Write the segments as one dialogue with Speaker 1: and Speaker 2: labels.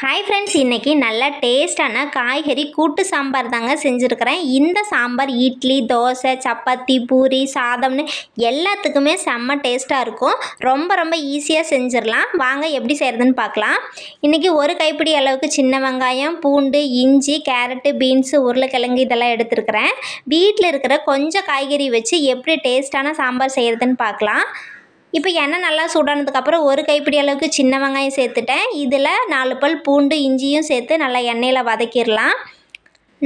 Speaker 1: Hi friends இன்றைக்கி நல்ல டேஸ்டான காய்கறி கூட்டு சாம்பார் தாங்க செஞ்சுருக்கிறேன். இந்த சாம்பார் இட்லி தோசை சப்பாத்தி பூரி சாதம்னு எல்லாத்துக்குமே செம்ம டேஸ்ட்டாக இருக்கும். ரொம்ப ரொம்ப ஈஸியாக செஞ்சிடலாம். வாங்க எப்படி செய்கிறதுன்னு பார்க்கலாம். இன்றைக்கி ஒரு கைப்பிடி அளவுக்கு சின்ன வெங்காயம் பூண்டு இஞ்சி கேரட்டு பீன்ஸு உருளைக்கிழங்கு இதெல்லாம் எடுத்துருக்கிறேன். வீட்டில் இருக்கிற கொஞ்சம் காய்கறி வச்சு எப்படி டேஸ்ட்டான சாம்பார் செய்கிறதுன்னு பார்க்கலாம். இப்போ எண்ணெய் நல்லா சூடானதுக்கப்புறம் ஒரு கைப்பிடி அளவுக்கு சின்ன வெங்காயம் சேர்த்துட்டேன். இதில் நாலு பல் பூண்டு இஞ்சியும் சேர்த்து நல்லா எண்ணெயில் வதக்கிடலாம்.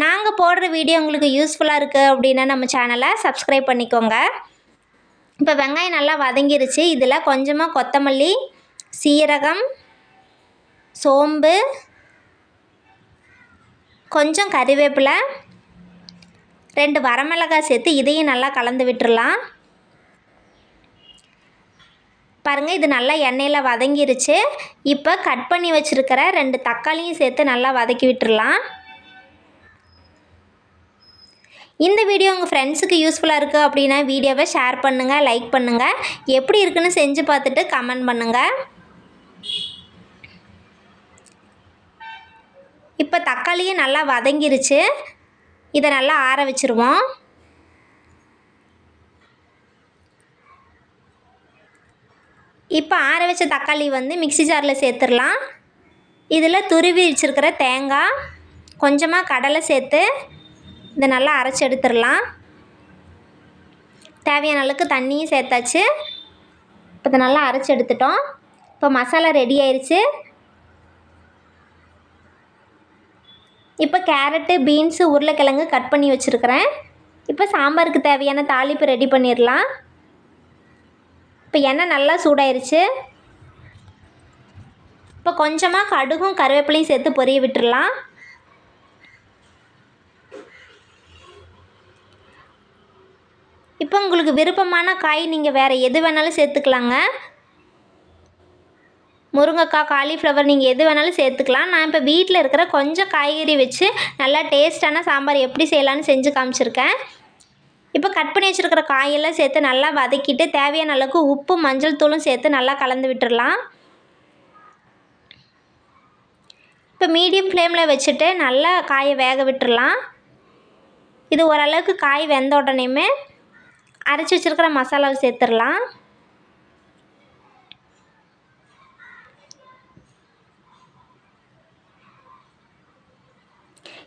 Speaker 1: நாங்கள் போடுற வீடியோ உங்களுக்கு யூஸ்ஃபுல்லாக இருக்குது அப்படின்னா நம்ம சேனலை சப்ஸ்கிரைப் பண்ணிக்கோங்க. இப்போ வெங்காயம் நல்லா வதங்கிருச்சு. இதில் கொஞ்சமாக கொத்தமல்லி சீரகம் சோம்பு கொஞ்சம் கறிவேப்பிலை ரெண்டு வரமிளகாய் சேர்த்து இதையும் நல்லா கலந்து விட்டுடலாம். பாருங்கள் இது நல்லா எண்ணெயில் வதங்கிருச்சு. இப்போ கட் பண்ணி வச்சுருக்கிற ரெண்டு தக்காளியும் சேர்த்து நல்லா வதக்கி விட்டுடலாம் இந்த வீடியோ உங்கள் ஃப்ரெண்ட்ஸுக்கு யூஸ்ஃபுல்லாக இருக்குது அப்படின்னா வீடியோவை ஷேர் பண்ணுங்கள் லைக் பண்ணுங்கள் எப்படி இருக்குன்னு செஞ்சு பார்த்துட்டு கமெண்ட் பண்ணுங்கள் இப்போ தக்காளியும் நல்லா வதங்கிருச்சு. இதை நல்லா ஆற வச்சுருவோம். இப்போ ஆற வச்ச தக்காளி வந்து மிக்சி ஜாரில் சேர்த்துடலாம். இதில் துருவி வச்சுருக்கிற தேங்காய் கொஞ்சமாக கடலை சேர்த்து இதை நல்லா அரைச்சி எடுத்துடலாம். தேவையான அளவுக்கு தண்ணியும் சேர்த்தாச்சு. இப்போ இதை நல்லா அரைச்சி எடுத்துட்டோம். இப்போ மசாலா ரெடி ஆயிடுச்சு இப்போ கேரட்டு பீன்ஸு உருளைக்கிழங்கு கட் பண்ணி வச்சுருக்கிறேன். இப்போ சாம்பாருக்கு தேவையான தாளிப்பு ரெடி பண்ணிடலாம். இப்போ எண்ணெய் நல்லா சூடாயிருச்சு. இப்போ கொஞ்சமாக கடுகும் கருவேப்பிலையும் சேர்த்து பொரிய விட்டுடலாம் இப்போ உங்களுக்கு விருப்பமான காய் நீங்கள் வேறு எது வேணாலும் சேர்த்துக்கலாங்க. முருங்கைக்காய் காலிஃப்ளவர் நீங்கள் எது வேணாலும் சேர்த்துக்கலாம். நான் இப்போ வீட்டில் இருக்கிற கொஞ்சம் காய்கறி வச்சு நல்லா டேஸ்டான சாம்பார் எப்படி செய்யலான்னு செஞ்சு காமிச்சிருக்கேன். இப்போ கட் பண்ணி வச்சுருக்கிற காயெல்லாம் சேர்த்து நல்லா வதக்கிட்டு தேவையான அளவுக்கு உப்பு மஞ்சள் தூளும் சேர்த்து நல்லா கலந்து விட்டுடலாம் இப்போ மீடியம் ஃப்ளேமில் வச்சுட்டு நல்லா காயை வேக விட்டுடலாம் இது ஓரளவுக்கு காய் வெந்த உடனேயுமே அரைச்சி வச்சுருக்கிற மசாலாவை சேர்த்துடலாம்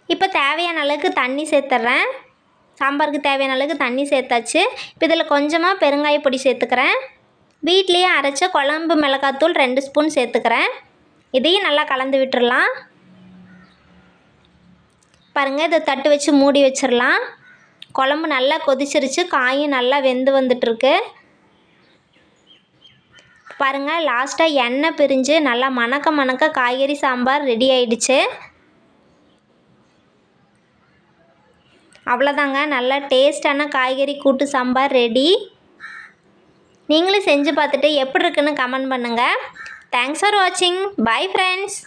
Speaker 1: இப்போ தேவையான அளவுக்கு தண்ணி சேர்த்துட்றேன் சாம்பாருக்கு தேவையான அளவுக்கு தண்ணி சேர்த்தாச்சு. இப்போ இதில் கொஞ்சமாக பெருங்காய பொடி சேர்த்துக்கிறேன். வீட்லேயே அரைச்ச குழம்பு மிளகாத்தூள் ரெண்டு ஸ்பூன் சேர்த்துக்கிறேன். இதையும் நல்லா கலந்து விட்டுடலாம் பாருங்கள் இதை தட்டு வச்சு மூடி வச்சிடலாம். குழம்பு நல்லா கொதிச்சிருச்சு. காயும் நல்லா வெந்து வந்துட்டுருக்கு. பாருங்கள் லாஸ்ட்டாக எண்ணெய் பிரிஞ்சு நல்லா மணக்க மணக்க காய்கறி சாம்பார் ரெடி ஆயிடுச்சு. அவ்வளோதாங்க நல்லா டேஸ்டான காய்கறி கூட்டு சாம்பார் ரெடி நீங்களும் செஞ்சு பார்த்துட்டு எப்படி இருக்குன்னு கமெண்ட் பண்ணுங்கள் தேங்க்ஸ் ஃபார் வாட்சிங் பை ஃப்ரெண்ட்ஸ்